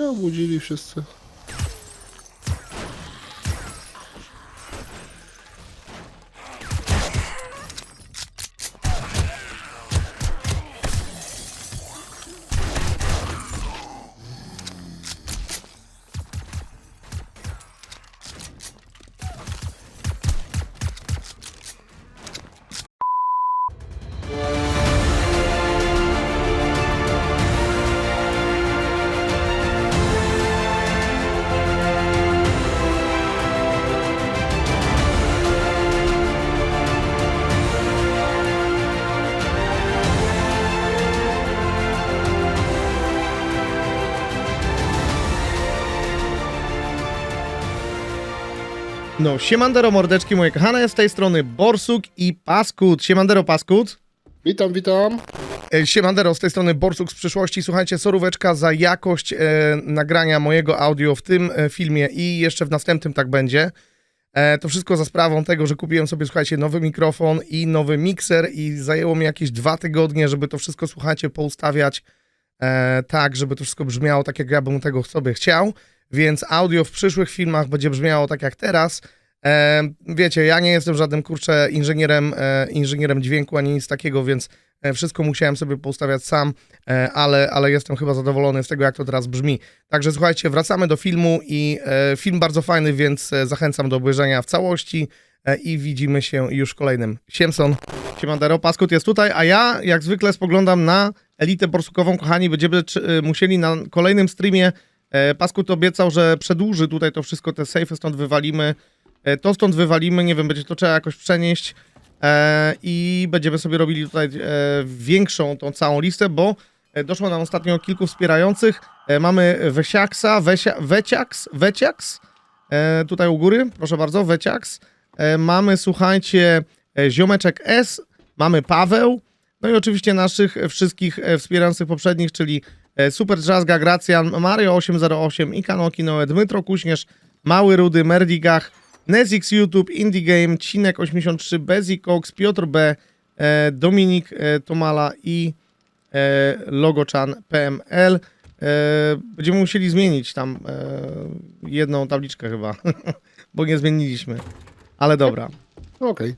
się obudzili wszyscy. No, siemandero mordeczki moje kochane, z tej strony Borsuk i Paskut. Siemandero Paskut. Witam, witam. E, Siemandero, z tej strony Borsuk z przyszłości. Słuchajcie, soróweczka za jakość e, nagrania mojego audio w tym e, filmie i jeszcze w następnym tak będzie. E, to wszystko za sprawą tego, że kupiłem sobie, słuchajcie, nowy mikrofon i nowy mikser i zajęło mi jakieś dwa tygodnie, żeby to wszystko, słuchajcie, poustawiać e, tak, żeby to wszystko brzmiało tak, jak ja bym tego sobie chciał. Więc audio w przyszłych filmach będzie brzmiało tak jak teraz. E, wiecie, ja nie jestem żadnym kurczę inżynierem, e, inżynierem dźwięku ani nic takiego, więc e, wszystko musiałem sobie poustawiać sam, e, ale, ale jestem chyba zadowolony z tego, jak to teraz brzmi. Także słuchajcie, wracamy do filmu i e, film bardzo fajny, więc zachęcam do obejrzenia w całości i widzimy się już w kolejnym. Siemson, Siemandero, Paskut jest tutaj, a ja jak zwykle spoglądam na elitę borsukową, kochani, będziemy musieli na kolejnym streamie Paskut obiecał, że przedłuży tutaj to wszystko, te sejfy stąd wywalimy. E, To stąd wywalimy, nie wiem, będzie to trzeba jakoś przenieść e, i będziemy sobie robili tutaj e, większą tą całą listę, bo e, doszło nam ostatnio kilku wspierających. E, Mamy Wesiaksa, Wesia, Weciaks, Weciaks, e, tutaj u góry, proszę bardzo, Weciaks. E, Mamy, słuchajcie, e, Ziomeczek S, mamy Paweł, no i oczywiście naszych wszystkich e, wspierających poprzednich, czyli e, Super Jazzga, Gracjan, Mario 808, Ikanoki Noe, Dmytro Kuśnierz, Mały Rudy, Merdigach, Nezix YouTube, Indie Game, Cinek 83, Bezi Cox, Piotr B, e, Dominik e, Tomala i e, Logochan PML. E, będziemy musieli zmienić tam e, jedną tabliczkę chyba, bo nie zmieniliśmy. Ale dobra. Okej.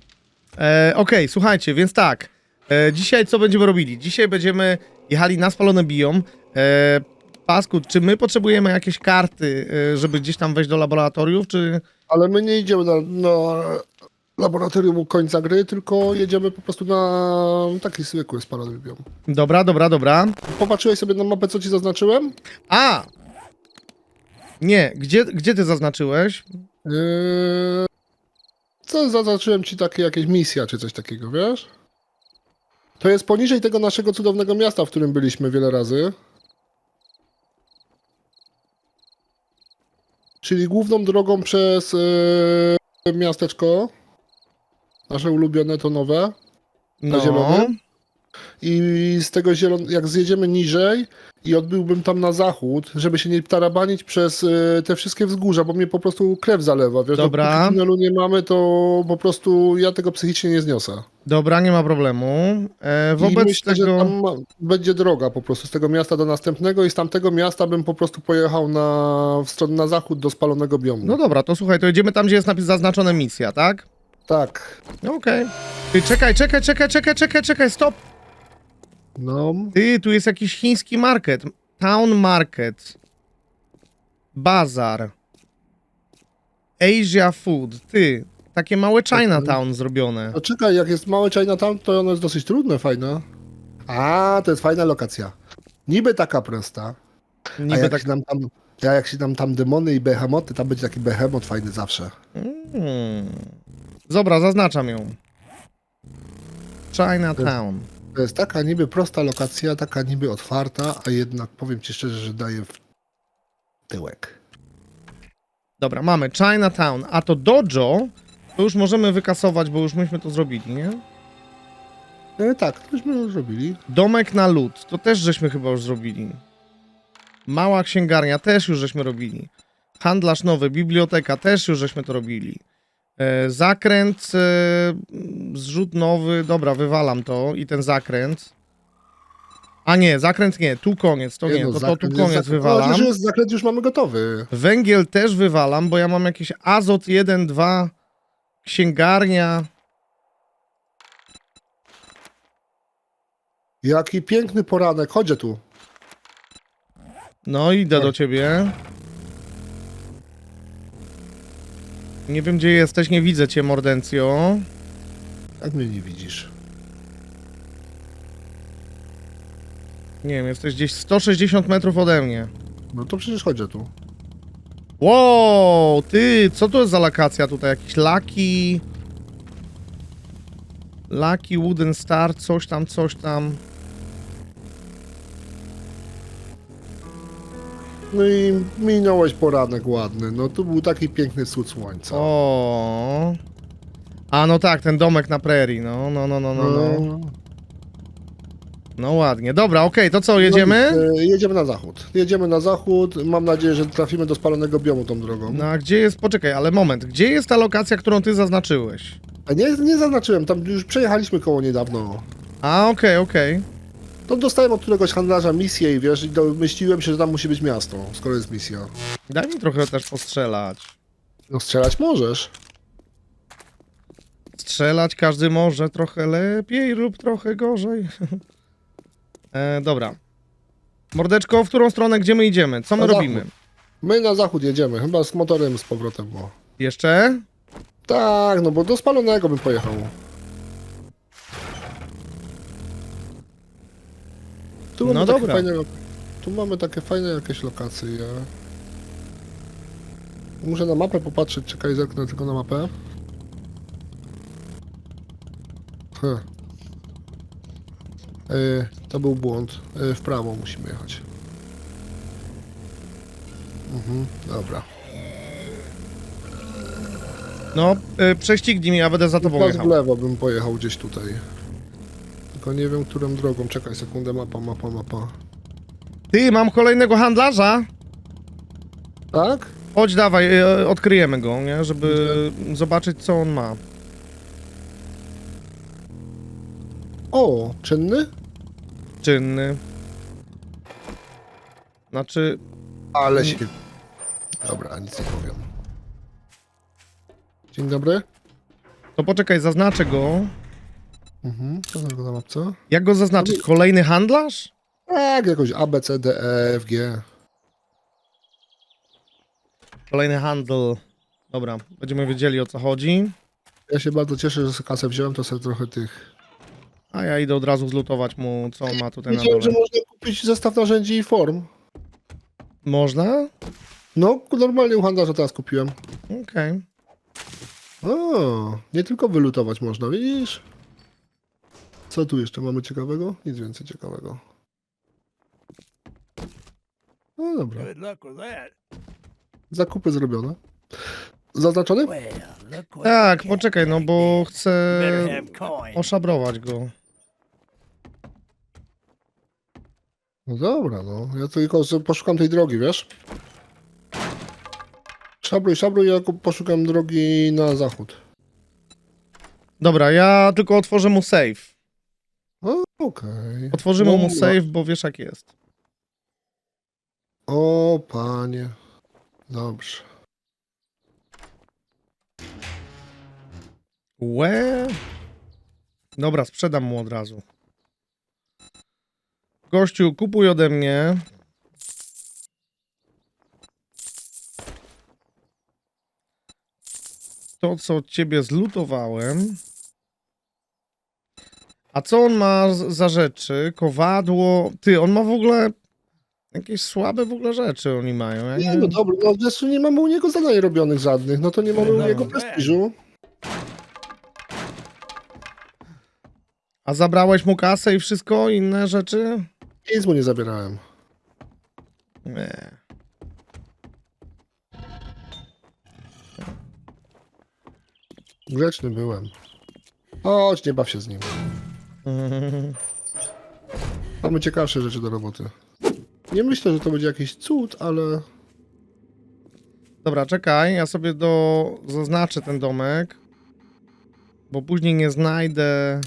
E, Okej, słuchajcie, więc tak. E, dzisiaj co będziemy robili? Dzisiaj będziemy jechali na spalone biom. E, Paskut, czy my potrzebujemy jakieś karty, e, żeby gdzieś tam wejść do laboratoriów, czy... Ale my nie idziemy na, na laboratorium u końca gry, tylko jedziemy po prostu na taki zwykły spalony biom. Dobra, dobra, dobra. Popatrzyłeś sobie na mapę, co ci zaznaczyłem? A! Nie, gdzie, gdzie ty zaznaczyłeś? Yy... Co zaznaczyłem ci takie jakieś misja, czy coś takiego, wiesz? To jest poniżej tego naszego cudownego miasta, w którym byliśmy wiele razy. Czyli główną drogą przez yy, miasteczko. Nasze ulubione to nowe. No, zielonym? I z tego zielonego, jak zjedziemy niżej i odbyłbym tam na zachód, żeby się nie tarabanić przez y, te wszystkie wzgórza, bo mnie po prostu krew zalewa. Wiesz, Dobra. tunelu nie mamy, to po prostu ja tego psychicznie nie zniosę. dobra, nie ma problemu. E, I wobec myślę, tego... że tam ma, będzie droga po prostu z tego miasta do następnego i z tamtego miasta bym po prostu pojechał na, w stronę na zachód do spalonego biomu. No dobra, to słuchaj, to jedziemy tam, gdzie jest napis zaznaczona misja, tak? Tak. Okej. Ty, czekaj, czekaj, czekaj, czekaj, czekaj, czekaj, stop! No, Ty, tu jest jakiś chiński market. Town Market. Bazar. Asia Food. Ty, takie małe Chinatown zrobione. no czekaj, jak jest małe Chinatown, to ono jest dosyć trudne, fajne. A, to jest fajna lokacja. Niby taka prosta. A Niby jak tak... się nam tam, a jak się nam tam demony i behemoty, tam będzie taki behemot fajny zawsze. Hmm. Dobra, zaznaczam ją. Chinatown. To jest taka niby prosta lokacja, taka niby otwarta, a jednak powiem ci szczerze, że daje w tyłek. Dobra, mamy Chinatown. A to Dojo to już możemy wykasować, bo już myśmy to zrobili, nie? E, tak, to żeśmy już zrobili. Domek na lód, to też żeśmy chyba już zrobili. Mała księgarnia też już żeśmy robili. Handlarz nowy, biblioteka też już żeśmy to robili. E, zakręt, e, zrzut nowy, dobra, wywalam to i ten zakręt. A nie, zakręt nie, tu koniec, to nie, no, to, to tu zakręt jest koniec zakręt. wywalam. No, już jest zakręt już mamy gotowy. Węgiel też wywalam, bo ja mam jakieś azot 1, 2, księgarnia. Jaki piękny poranek, chodźcie tu. No, idę Tak. do ciebie. Nie wiem, gdzie jesteś, nie widzę cię, Mordencjo. Jak mnie nie widzisz? Nie wiem, jesteś gdzieś 160 metrów ode mnie. No to przecież chodźcie tu. Wow, ty, co to jest za lokacja tutaj? Jakiś Lucky... Lucky Wooden Star, coś tam, coś tam. No i minąłeś poranek ładny. No tu był taki piękny cud słońca. O. A no tak, ten domek na prairie, no, no, no, no, no, no. No ładnie. Dobra, okej, to co, jedziemy? No, i, e, jedziemy na zachód. Jedziemy na zachód. Mam nadzieję, że trafimy do spalonego biomu tą drogą. No a gdzie jest, poczekaj, ale moment, gdzie jest ta lokacja, którą ty zaznaczyłeś? A nie, nie zaznaczyłem, tam już przejechaliśmy koło niedawno. A, okej, okej. To dostałem od któregoś handlarza misję i wiesz, i domyśliłem się, że tam musi być miasto, skoro jest misja. Daj mi trochę też postrzelać. No strzelać możesz. Strzelać każdy może trochę lepiej lub trochę gorzej. e, dobra. Mordeczko, w którą stronę, gdzie my idziemy? Co my Na robimy? My na zachód jedziemy, chyba z motorem z powrotem, bo... Jeszcze? Tak, no bo do spalonego bym pojechał. Tu mamy No takie dobra. Fajne, tu mamy takie fajne jakieś lokacje. Muszę na mapę popatrzeć, czekaj, zerknę tylko na mapę. Heh. E, to był błąd. E, w prawo musimy jechać. Mhm, dobra. No, y, prześcignij mnie, ja będę za tobą Chyba w jechał. lewo bym pojechał gdzieś tutaj. Tylko nie wiem, którą drogą. Czekaj sekundę, mapa, mapa, mapa. Ty, mam kolejnego handlarza. Tak? Chodź, dawaj, y, odkryjemy go, nie? Żeby zobaczyć, co on ma. O, czynny? Czynny. Znaczy, Ale się... Dobra, nic nie powiem. Dzień dobry. to poczekaj, zaznaczę go. Mhm, co tego na mapce? Jak go zaznaczyć? Kolejny handlarz? Tak, jakoś A, B, C, D, E, F, G. Kolejny handel. Dobra, będziemy wiedzieli o co chodzi. Ja się bardzo cieszę, że sobie kasę wziąłem, to sobie trochę tych... A ja idę od razu zlutować mu, co on ma tutaj na Wiedziałem, że dole. można kupić zestaw narzędzi i form. Można? No, normalnie u handlarza teraz kupiłem. Okej. O, nie tylko wylutować można, widzisz? Co tu jeszcze mamy ciekawego? Nic więcej ciekawego. No dobra, Good luck with that. zakupy zrobione. Zaznaczony? Well, look what Tak, poczekaj, no bo chcę better have coin. oszabrować go. No dobra, no. Ja tylko poszukam tej drogi, wiesz? Szabruj, szabruj, ja ku- poszukam drogi na zachód. Dobra, ja tylko otworzę mu safe. O, okej. Otworzymy No, mu safe, bo wiesz jak jest. O, panie. Dobrze. Łe. Dobra, sprzedam mu od razu. Gościu, kupuj ode mnie. To, co od ciebie zlutowałem. A co on ma za rzeczy? Kowadło. Ty, on ma w ogóle. Jakieś słabe w ogóle rzeczy oni mają. Ja Nie, no dobra, no zresztą nie mamy u niego zadań robionych żadnych, no to nie mamy u No, niego no. prestiżu. A zabrałeś mu kasę i wszystko? Inne rzeczy? Nic mu nie zabierałem. Nie. Grzeczny byłem. Chodź, nie baw się z nim. Mamy ciekawsze rzeczy do roboty. Nie myślę, że to będzie jakiś cud, ale... Dobra, czekaj, ja sobie do... zaznaczę ten domek. Bo później nie znajdę...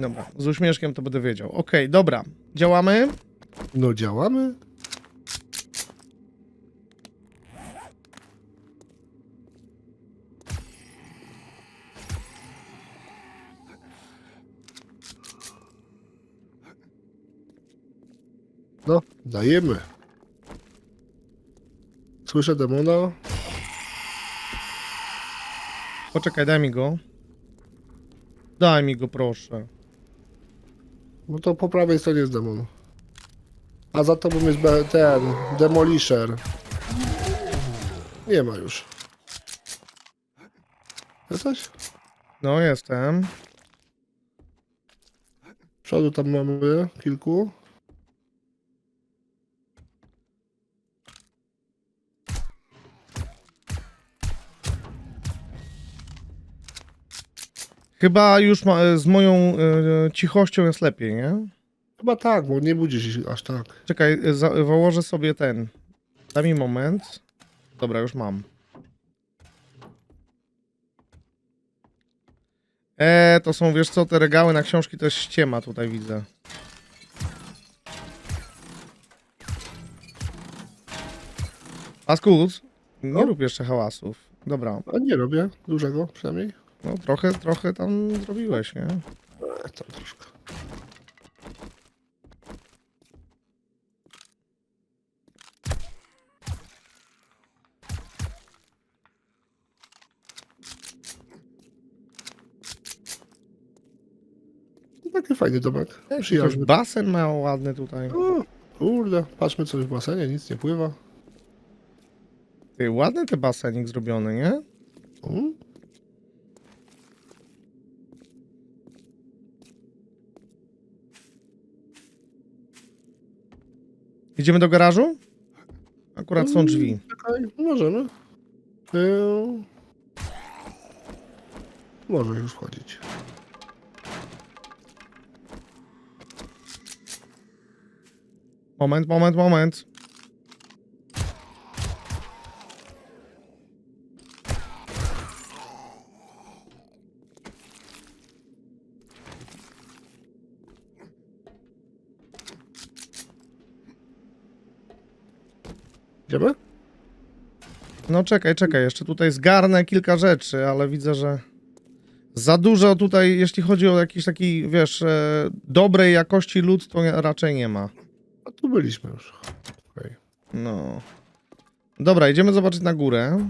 Dobra, z uśmieszkiem to będę wiedział. Okej, okay, dobra, działamy. No działamy. No, dajemy. Słyszę demona. Poczekaj, daj mi go. Daj mi go, proszę. No to po prawej stronie jest demon. A za tobą jest ten demolisher. Nie ma już. Jesteś? No, jestem. Przodu tam mamy kilku. Chyba już ma, z moją e, cichością jest lepiej, nie? Chyba tak, bo nie budzisz ich aż tak. Czekaj, e, za, założę sobie ten. Daj mi moment. Dobra, już mam. E, to są, wiesz co, te regały na książki to jest ściema tutaj widzę. Askus, nie No. rób jeszcze hałasów. Dobra, A nie robię dużego przynajmniej. No trochę, trochę tam zrobiłeś, nie? E, tam troszkę. Taki fajny domek. Przyjazny. basen ma ładny tutaj. O, kurde, patrzmy coś w basenie, nic nie pływa. Ty, ładny ten basenik zrobiony, nie? Mm. Idziemy do garażu? Akurat są drzwi. Czekaj, możemy. Yy... Może już wchodzić. Moment, moment, moment. Idziemy? No czekaj, czekaj, jeszcze tutaj zgarnę kilka rzeczy, ale widzę, że za dużo tutaj, jeśli chodzi o jakiś taki, wiesz, e, dobrej jakości lód, to raczej nie ma. A tu byliśmy już. Okej. No. Dobra, idziemy zobaczyć na górę.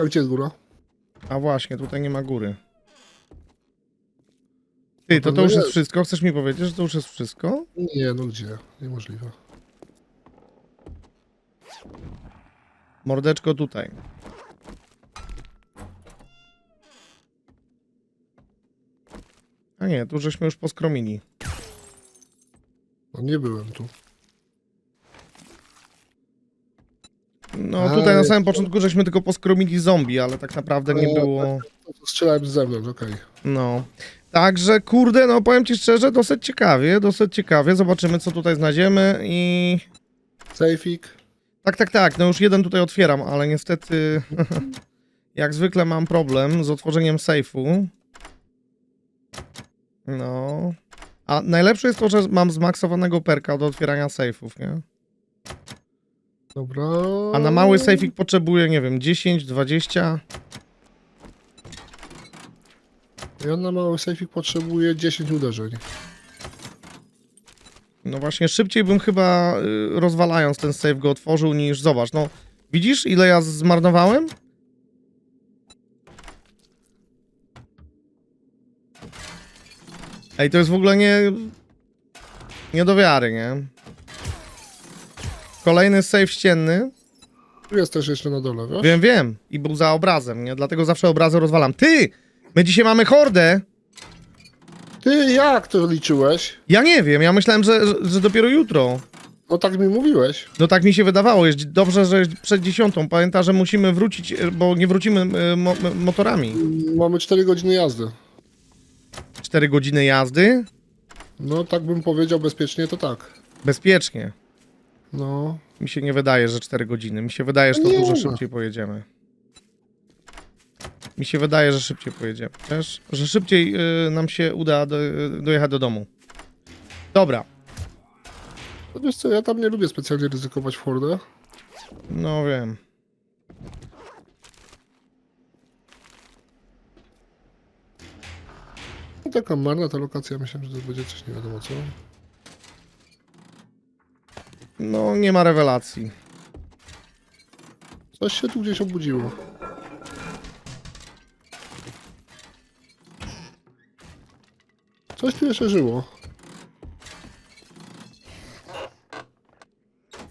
A gdzie jest góra? A właśnie, tutaj nie ma góry. Ty, to to już jest jest. wszystko? Chcesz mi powiedzieć, że to już jest wszystko? Nie, no gdzie? Niemożliwe. Mordeczko tutaj. A nie, tu żeśmy już poskromili. No nie byłem tu. No A, tutaj na samym początku żeśmy tylko poskromili zombie, ale tak naprawdę nie było... No to Strzelałem z zewnątrz, okej. No. Także kurde, no powiem ci szczerze, dosyć ciekawie, dosyć ciekawie. Zobaczymy co tutaj znajdziemy i... Sejfik. Tak, tak, tak, no już jeden tutaj otwieram, ale niestety jak zwykle mam problem z otworzeniem sejfu. No. A najlepsze jest to, że mam zmaksowanego perka do otwierania sejfów, nie? Dobra. A na mały sejfik potrzebuję, nie wiem, 10, 20. Ja na mały sejfik potrzebuję 10 uderzeń. No właśnie, szybciej bym chyba y, rozwalając ten save go otworzył niż zobacz, no widzisz ile ja zmarnowałem? Ej, to jest w ogóle nie... Nie do wiary, nie? Kolejny save ścienny. Tu jest też jeszcze na dole, wiesz? Wiem, wiem. I był za obrazem, nie? Dlatego zawsze obrazy rozwalam. Ty! My dzisiaj mamy hordę! Ty jak to liczyłeś? Ja nie wiem, ja myślałem, że, że, że dopiero jutro. No tak mi mówiłeś. No tak mi się wydawało. Jest dobrze, że jest przed dziesiątą. Pamięta, że musimy wrócić, e, bo nie wrócimy e, mo m- motorami. Mamy 4 godziny jazdy. 4 godziny jazdy? No tak bym powiedział bezpiecznie, to tak. Bezpiecznie. No. Mi się nie wydaje, że 4 godziny. Mi się wydaje, że to Nie dużo ma. szybciej pojedziemy. Mi się wydaje, że szybciej pojedziemy. Też, że szybciej y, nam się uda do, dojechać do domu. Dobra, No wiesz co, ja tam nie lubię specjalnie ryzykować w hordę. no wiem. No, taka marna ta lokacja, myślałem, że to będzie coś nie wiadomo co. No, nie ma rewelacji. Coś się tu gdzieś obudziło. Coś tu jeszcze żyło.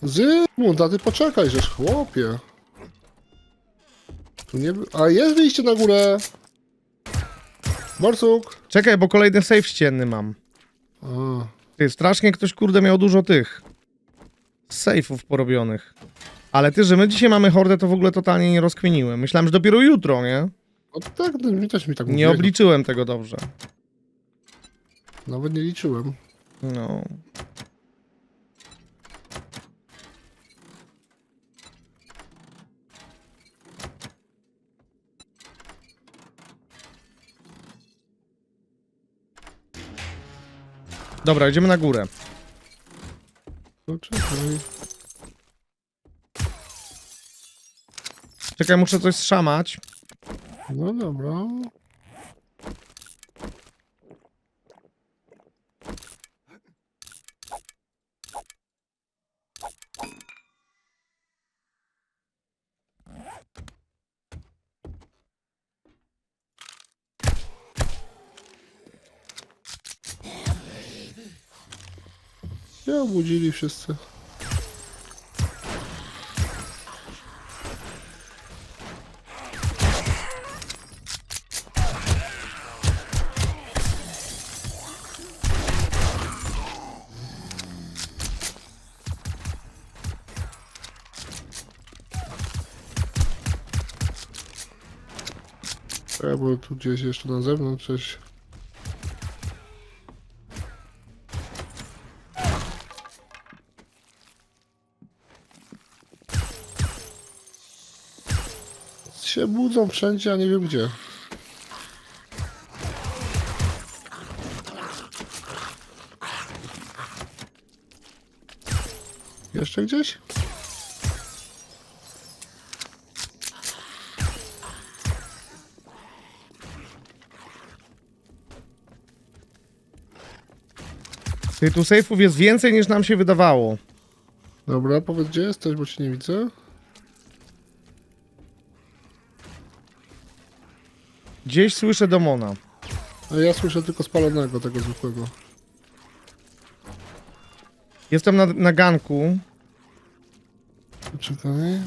Zygmunt, a ty poczekaj, żeż chłopie. Tu nie... A jest wyjście na górę. Borsuk. Czekaj, bo kolejny safe ścienny mam. A, Ty, strasznie ktoś, kurde, miał dużo tych sejfów porobionych. Ale ty, że my dzisiaj mamy hordę, to w ogóle totalnie nie rozkminiłem. Myślałem, że dopiero jutro, nie? no tak, no, mi też mi tak Nie mówiłeś. obliczyłem tego dobrze. Nawet nie liczyłem. No. Dobra, idziemy na górę. No czekaj. Czekaj, muszę coś szamać. No dobra. się obudzili wszyscy. Ja bo tu gdzieś jeszcze na zewnątrz coś. Się budzą wszędzie, a nie wiem gdzie. Jeszcze gdzieś? Ty, tu sejfów jest więcej niż nam się wydawało. Dobra, powiedz gdzie jesteś, bo cię nie widzę. Gdzieś słyszę Domona. A ja słyszę tylko spalonego, tego zwykłego. Jestem na, na ganku. Czekaj.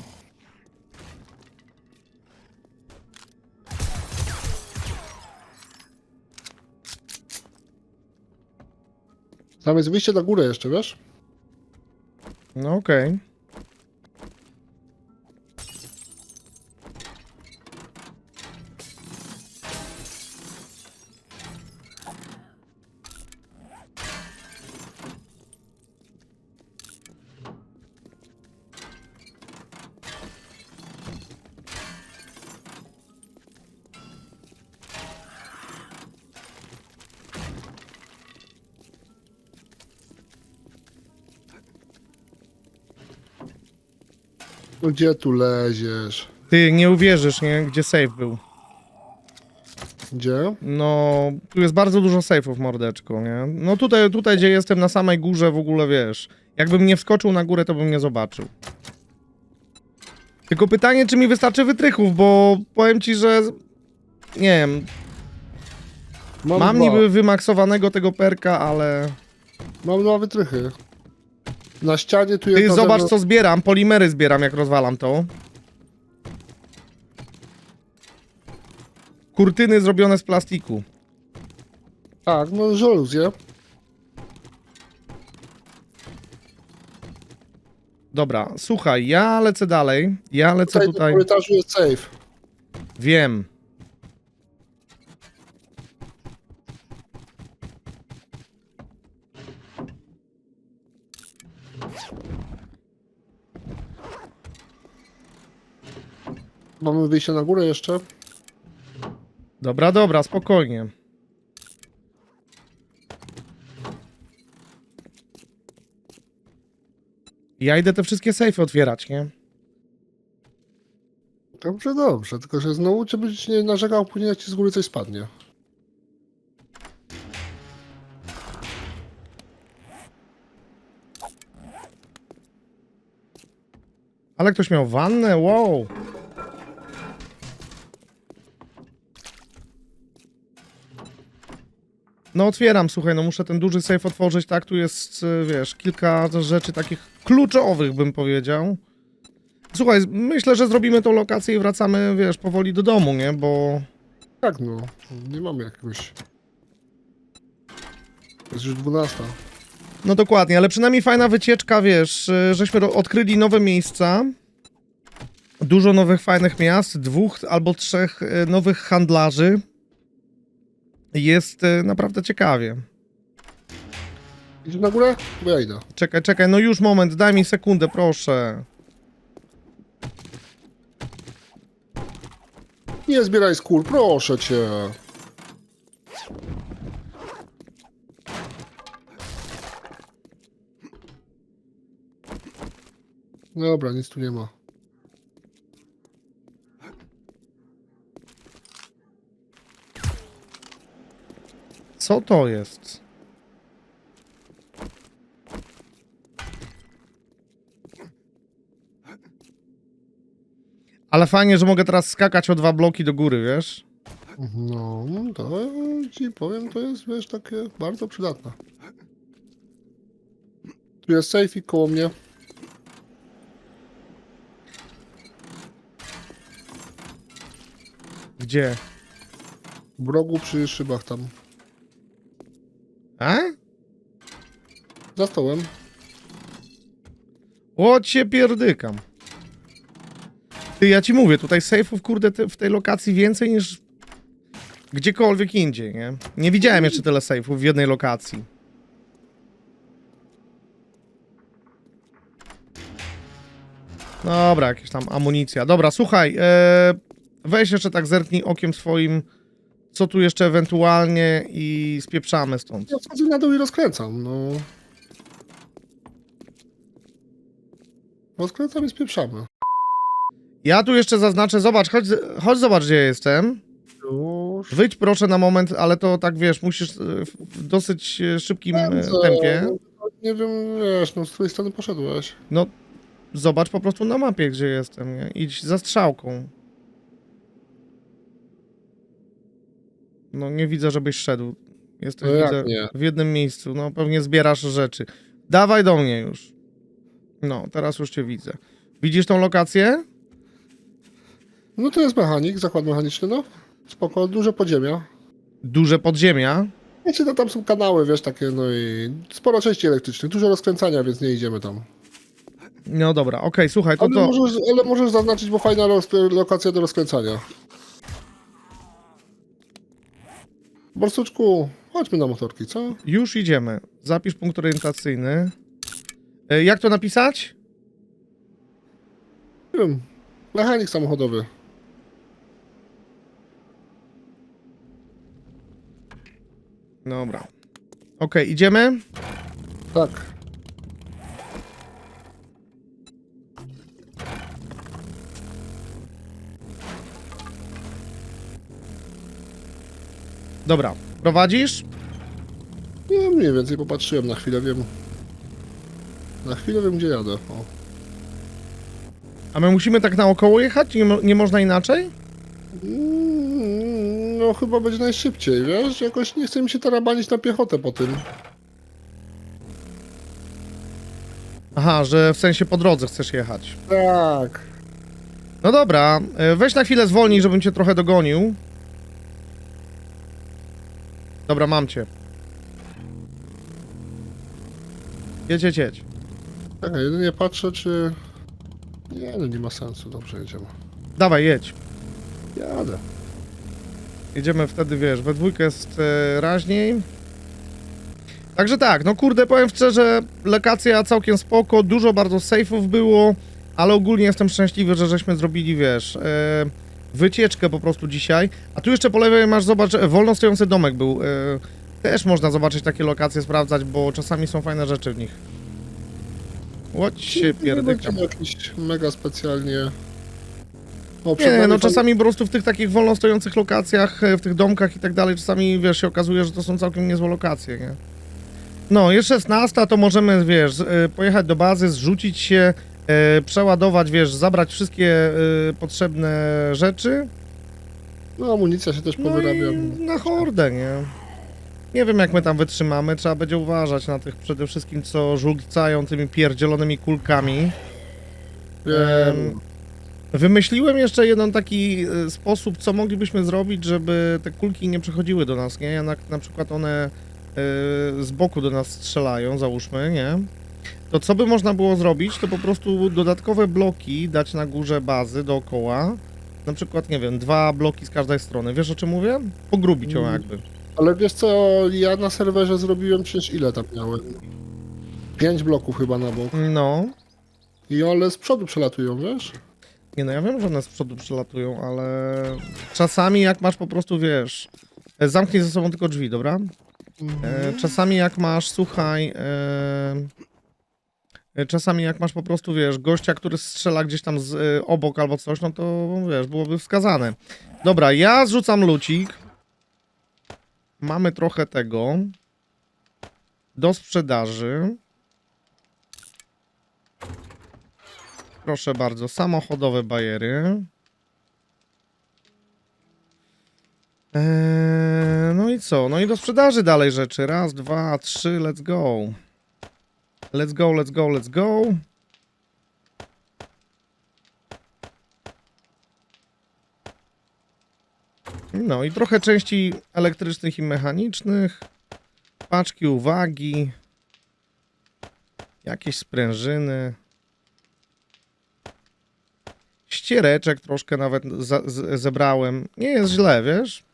Tam jest wyjście na górę jeszcze, wiesz? No okej. No gdzie tu leziesz? Ty nie uwierzysz, nie? Gdzie safe był. Gdzie? No, tu jest bardzo dużo sejfów, mordeczko, nie? No tutaj, tutaj, gdzie jestem, na samej górze w ogóle, wiesz. Jakbym nie wskoczył na górę, to bym nie zobaczył. Tylko pytanie, czy mi wystarczy wytrychów, bo powiem ci, że... Nie wiem, mam dwa. niby wymaksowanego tego perka, ale... Mam dwa wytrychy. Na ścianie tu jest Ty zobacz, co zbieram. Polimery zbieram, jak rozwalam to. Kurtyny zrobione z plastiku. Tak, no żaluzje. Dobra, słuchaj, ja lecę dalej. Ja lecę Tutaj, tutaj. w korytarzu jest safe. Wiem. Mamy wyjście na górę jeszcze. Dobra, dobra, spokojnie. Ja idę te wszystkie sejfy otwierać, nie? Dobrze, dobrze, tylko że znowu cię będziesz nie narzekał, później jak ci z góry coś spadnie. Ale ktoś miał wannę, wow. No otwieram, słuchaj, no muszę ten duży safe otworzyć, tak, tu jest, y, wiesz, kilka rzeczy takich kluczowych, bym powiedział. Słuchaj, myślę, że zrobimy tą lokację i wracamy, wiesz, powoli do domu, nie, bo... Tak no, nie mamy jakiegoś... Jest już 12. No dokładnie, ale przynajmniej fajna wycieczka, wiesz, y, żeśmy odkryli nowe miejsca, dużo nowych fajnych miast, dwóch albo trzech y, nowych handlarzy. Jest y, naprawdę ciekawie. Idziesz na górę? Bo ja idę. Czekaj, czekaj, no już moment, daj mi sekundę, proszę. Nie zbieraj skór, proszę cię. Dobra, nic tu nie ma. Co to jest? Ale fajnie, że mogę teraz skakać o dwa bloki do góry, wiesz? No, to ci powiem, to jest, wiesz, takie bardzo przydatne. Tu jest safe koło mnie. Gdzie? W rogu przy szybach tam. A? Za stołem. O cię pierdykam. Ty, ja ci mówię, tutaj sejfów, kurde, te, w tej lokacji więcej niż gdziekolwiek indziej, nie? Nie widziałem jeszcze tyle sejfów w jednej lokacji. Dobra, jakieś tam amunicja. Dobra, słuchaj, e, weź jeszcze tak zerknij okiem swoim, co tu jeszcze ewentualnie i spieprzamy stąd. Ja wchodzę na dół i rozkręcam, no. Rozkręcam i spieprzamy. Ja tu jeszcze zaznaczę, zobacz, chodź, chodź zobacz, gdzie jestem. Już. Wyjdź proszę na moment, ale to tak wiesz, musisz e, w dosyć e, szybkim e, Pędzę. tempie. Nie wiem, wiesz, no z której strony poszedłeś. No, zobacz po prostu na mapie, gdzie jestem, nie? Idź za strzałką. No, nie widzę, żebyś szedł. Jesteś, No jak widzę, nie? w jednym miejscu. No, pewnie zbierasz rzeczy. Dawaj do mnie już. No, teraz już cię widzę. Widzisz tą lokację? No to jest mechanik, zakład mechaniczny, no. Spoko, duże podziemia. Duże podziemia. Wiecie, no tam są kanały, wiesz, takie, no i sporo części elektrycznych, dużo rozkręcania, więc nie idziemy tam. No dobra, okej, słuchaj, to Ale, to... Możesz, ale możesz zaznaczyć, bo fajna roz, lokacja do rozkręcania. Borsuczku, chodźmy na motorki, co? Już idziemy. Zapisz punkt orientacyjny. E, Jak to napisać? Nie wiem, mechanik samochodowy. Dobra. Okej, idziemy? Tak. Dobra. Prowadzisz? Nie, mniej więcej popatrzyłem na chwilę, wiem. Na chwilę wiem, gdzie jadę. O. A my musimy tak naokoło jechać? Nie, mo- nie można inaczej? Mm, No chyba będzie najszybciej, wiesz? Jakoś nie chce mi się tarabanić na piechotę po tym. Aha, że w sensie po drodze chcesz jechać. Tak. No dobra, e, weź na chwilę zwolnij, żebym cię trochę dogonił. Dobra, mam cię. Jedź, jedź, jedź. Czekaj, jedynie patrzę, czy... Nie, no nie ma sensu, dobrze jedziemy. Dawaj, jedź. Jadę. Jedziemy wtedy, wiesz, we dwójkę jest e, raźniej. Także tak, no kurde, powiem szczerze, lokacja całkiem spoko, dużo bardzo safe'ów było, ale ogólnie jestem szczęśliwy, że żeśmy zrobili, wiesz, e, wycieczkę po prostu dzisiaj. A tu jeszcze po lewej masz, zobacz, e, wolno stojący domek był. E, też można zobaczyć takie lokacje, sprawdzać, bo czasami są fajne rzeczy w nich. Łoć się Nie będzie jakiś mega specjalnie... O, Nie, no czasami po prostu w tych takich wolno stojących lokacjach, e, w tych domkach i tak dalej, czasami, wiesz, się okazuje, że to są całkiem niezłe lokacje, nie? No, jest 16, to możemy, wiesz, pojechać do bazy, zrzucić się, przeładować, wiesz, zabrać wszystkie e, potrzebne rzeczy, No amunicja się też no powyrabia. i na hordę, nie? Nie wiem, jak my tam wytrzymamy, trzeba będzie uważać na tych przede wszystkim, co żółcają tymi pierdzielonymi kulkami. Wiem. Wymyśliłem jeszcze jeden taki e, sposób, co moglibyśmy zrobić, żeby te kulki nie przechodziły do nas, nie? Ja Na, przykład one e, z boku do nas strzelają, załóżmy, nie? To co by można było zrobić, to po prostu dodatkowe bloki dać na górze bazy dookoła. Na przykład, nie wiem, dwa bloki z każdej strony. Wiesz o czym mówię? Pogrubić ją Mm. jakby. Ale wiesz co, ja na serwerze zrobiłem przecież ile tam miałem? Pięć bloków chyba na bok. No. I one z przodu przelatują, wiesz? Nie no, ja wiem, że one z przodu przelatują, ale czasami jak masz po prostu, wiesz, e, zamknij ze sobą tylko drzwi, dobra? E, czasami jak masz, słuchaj, e, e, czasami jak masz po prostu, wiesz, gościa, który strzela gdzieś tam z, e, obok albo coś, no to, wiesz, byłoby wskazane. Dobra, ja zrzucam lucik. Mamy trochę tego do sprzedaży. Proszę bardzo, samochodowe bajery. Eee, no i co? No i do sprzedaży dalej rzeczy. Raz, dwa, trzy, let's go. Let's go, let's go, let's go. No i trochę części elektrycznych i mechanicznych. Paczki uwagi. Jakieś sprężyny. Ściereczek troszkę nawet zebrałem. Nie jest źle, wiesz?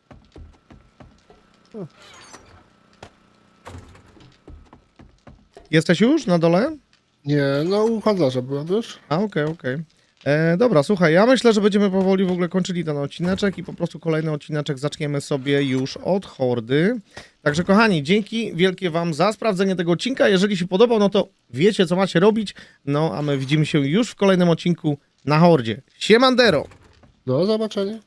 Jesteś już na dole? Nie, no u handlarza byłem, wiesz? A, okej, okej. E, Dobra, słuchaj, ja myślę, że będziemy powoli w ogóle kończyli ten odcineczek i po prostu kolejny odcineczek zaczniemy sobie już od hordy. Także kochani, dzięki wielkie wam za sprawdzenie tego odcinka. Jeżeli się podobał, no to wiecie, co macie robić. No, a my widzimy się już w kolejnym odcinku na hordzie. Siemandero! Do zobaczenia.